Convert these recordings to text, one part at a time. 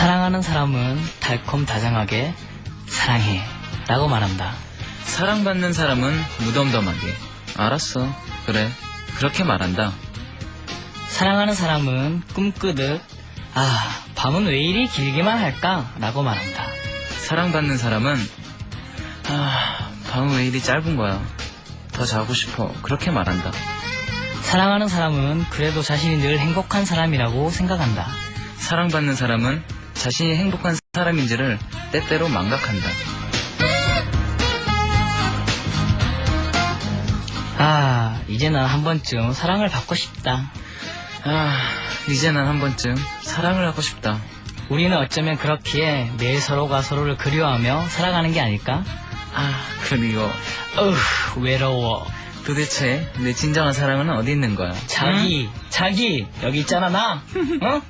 사랑하는 사람은 달콤다정하게 사랑해 라고 말한다. 사랑받는 사람은 무덤덤하게. 알았어. 그래. 그렇게 말한다. 사랑하는 사람은 꿈꾸듯 아 밤은 왜 이리 길기만 할까 라고 말한다. 사랑받는 사람은 아, 밤은 왜 이리 짧은 거야. 더 자고 싶어. 그렇게 말한다. 사랑하는 사람은 그래도 자신이 늘 행복한 사람이라고 생각한다. 사랑받는 사람은 자신이 행복한 사람인지를 때때로 망각한다. 아 이제 난 한 번쯤 사랑을 받고 싶다. 아, 이제 난 한 번쯤 사랑을 하고 싶다. 우리는 어쩌면 그렇기에 매일 서로가 서로를 그리워하며 살아가는 게 아닐까? 아, 그리고 어휴 외로워. 도대체 내 진정한 사랑은 어디 있는 거야? 자기, 자기, 여기 있잖아, 나! 어?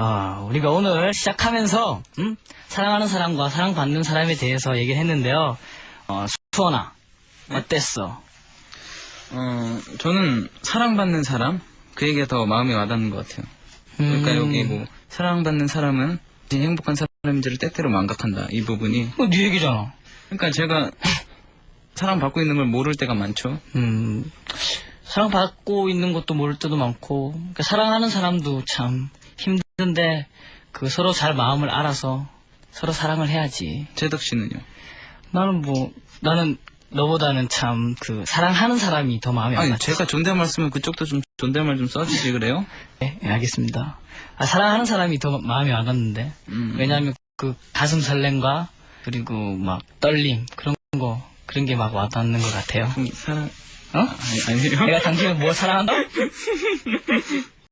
아, 우리가 오늘 시작하면서, 음? 사랑하는 사람과 사랑받는 사람에 대해서 얘기를 했는데요. 어, 수원아, 어땠어? 어, 저는 사랑받는 사람? 그 얘기가 더 마음에 와닿는 것 같아요. 그러니까 음. 여기 뭐, 사랑받는 사람은 행복한 사람인지를 때때로 망각한다. 이 부분이. 어, 네 얘기잖아. 그러니까 제가 사랑받고 있는 걸 모를 때가 많죠. 음, 사랑받고 있는 것도 모를 때도 많고, 그러니까 사랑하는 사람도 참 힘 든데, 그 서로 잘 마음을 알아서 서로 사랑을 해야지. 재덕 씨는요? 나는 뭐, 나는 너보다는 참 그 사랑하는 사람이 더 마음에 아니, 와닿지. 제가 존댓말 쓰면 그쪽도 좀 존댓말 좀 써주지 그래요? 네, 네, 알겠습니다. 아, 사랑하는 사람이 더 마음에 와닿는데, 음. 왜냐하면 그 가슴 설렘과 그리고 막 떨림 그런 거 그런 게 막 와닿는 것 같아요. 사랑, 어? 아니, 아니에요? 내가 당신을 뭐 사랑한다?